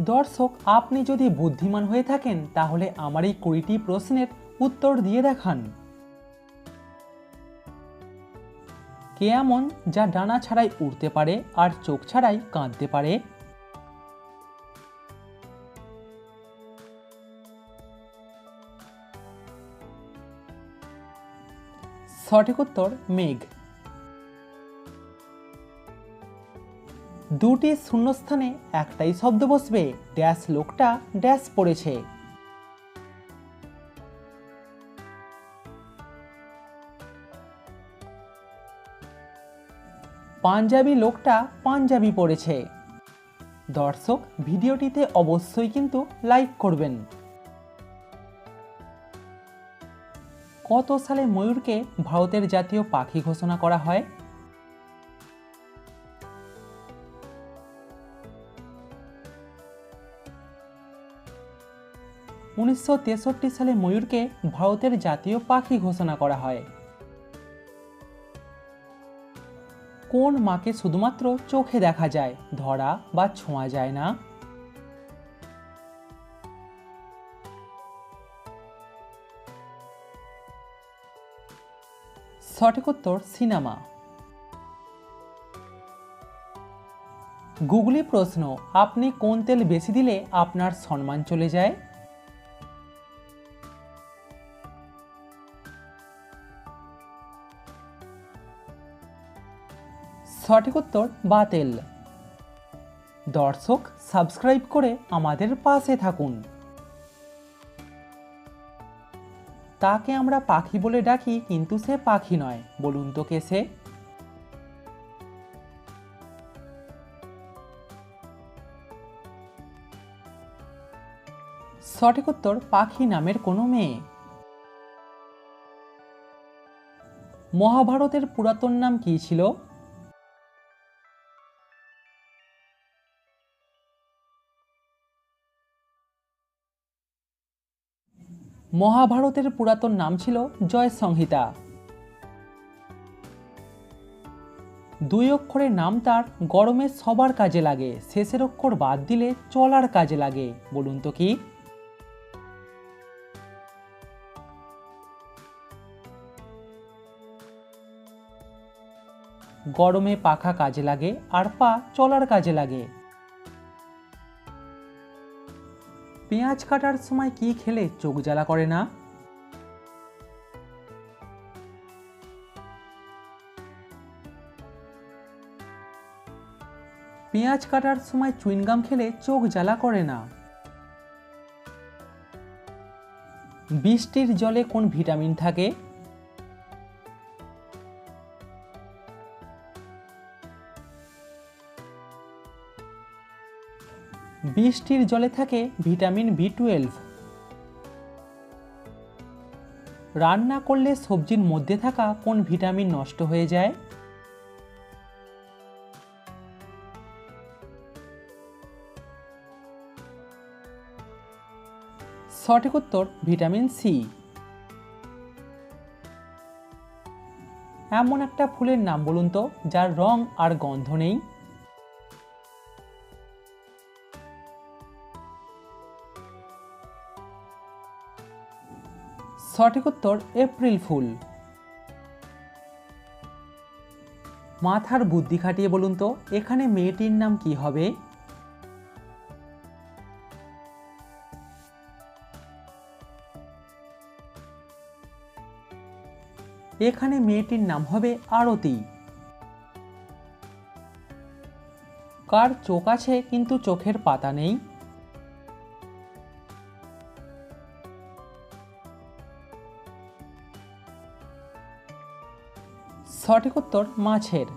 দর্শক, আপনি যদি বুদ্ধিমান হয়ে থাকেন, তাহলে আমার এই কুড়িটি প্রশ্নের উত্তর দিয়ে দেখান। কে এমন যা ডানা ছাড়াই উড়তে পারে আর চোখ ছাড়াই কাঁদতে পারে? সঠিক উত্তর, মেঘ। দুটি শূন্যস্থানে একটাই শব্দ বসবে। ড্যাশ লোকটা ড্যাশ পড়েছে। পাঞ্জাবি লোকটা পাঞ্জাবি পড়েছে। দর্শক ভিডিওটিতে অবশ্যই কিন্তু লাইক করবেন। কত সালে ময়ূরকে ভারতের জাতীয় পাখি ঘোষণা করা হয়? উনিশশো তেষট্টি সালে ময়ূরকে ভারতের জাতীয় পাখি ঘোষণা করা হয়। কোন মাকে শুধুমাত্র চোখে দেখা যায়, ধরা বা ছোঁয়া যায় না? সঠিক উত্তর, সিনেমা। গুগলি প্রশ্ন, আপনি কোন তেল বেশি দিলে আপনার সম্মান চলে যায়? সঠিক উত্তর বাতেল। দর্শক, সাবস্ক্রাইব করে আমাদের পাশে থাকুন। তাকে আমরা পাখি বলে ডাকি, কিন্তু সে পাখি নয়। বলুন তো কে সে? সঠিক উত্তর, পাখি নামের কোনো মেয়ে। মহাভারতের পুরাতন নাম কি ছিল? মহাভারতের পুরাতন নাম ছিল জয় সংহিতা। দুই অক্ষরের নাম তার গরমে সবার কাজে লাগে, শেষের অক্ষর বাদ দিলে চলার কাজে লাগে, বলুন তো কি? গরমে পাখা কাজে লাগে আর পা চলার কাজে লাগে পেঁয়াজ কাটার সময় কি খেলে চোখ জ্বালা করে না? পেঁয়াজ কাটার সময় চুইনগাম খেলে চোখ জ্বালা করে না? বৃষ্টির জলে কোন ভিটামিন থাকে? বৃষ্টির জলে থাকে ভিটামিন বি টুয়েলভ রান্না করলে সবজির মধ্যে থাকা কোন ভিটামিন নষ্ট হয়ে যায়? সঠিক উত্তর ভিটামিন সি। এমন একটা ফুলের নাম বলুন তো, যার রং আর গন্ধ নেই। সঠিক উত্তর, এপ্রিল ফুল। মাথার বুদ্ধি খাটিয়ে বলুন তো, এখানে মেয়েটির নাম কি হবে? এখানে মেয়েটির নাম হবে আরতি। কার চোখ আছে, কিন্তু চোখের পাতা নেই? সঠিক উত্তর মাছের।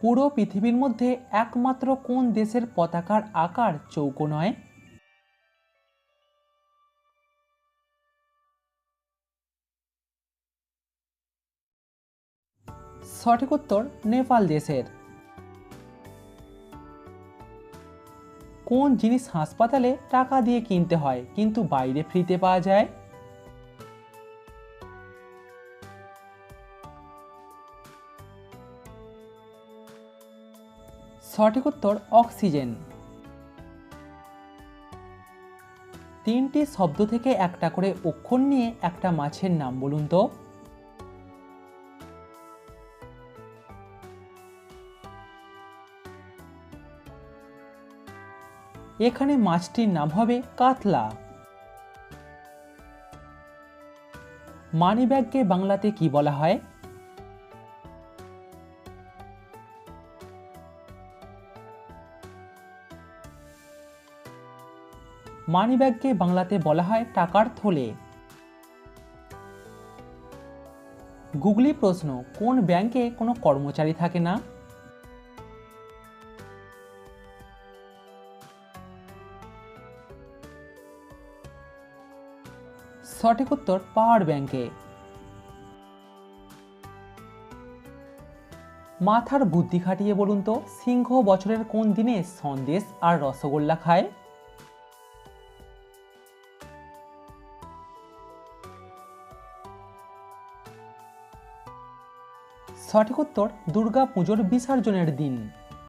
পুরো পৃথিবীর মধ্যে একমাত্র কোন দেশের পতাকার আকার চৌকো নয়? সঠিক উত্তর নেপাল দেশের। কোন জিনিস হাসপাতালে টাকা দিয়ে কিনতে হয়, কিন্তু বাইরে ফ্রিতে পাওয়া যায়? সঠিক উত্তর অক্সিজেন। তিনটি শব্দ থেকে একটা করে অক্ষর নিয়ে একটা মাছের নাম বলুন তো। এখানে মাছটির নাম হবে কাতলা। মানিব্যাগকে বাংলাতে কি বলা হয়? মানিব্যাগকে বাংলাতে বলা হয় টাকার থলে। গুগলি প্রশ্ন, কোন ব্যাংকে কোনো কর্মচারী থাকে না? সঠিক উত্তর পাওয়ার ব্যাংকে। মাথার বুদ্ধি খাটিয়ে বলুন তো, সিংহ বছরের কোন দিনে সন্দেশ আর রসগোল্লা খায়? সঠিক উত্তর দুর্গা পুজোর বিসর্জনের দিন।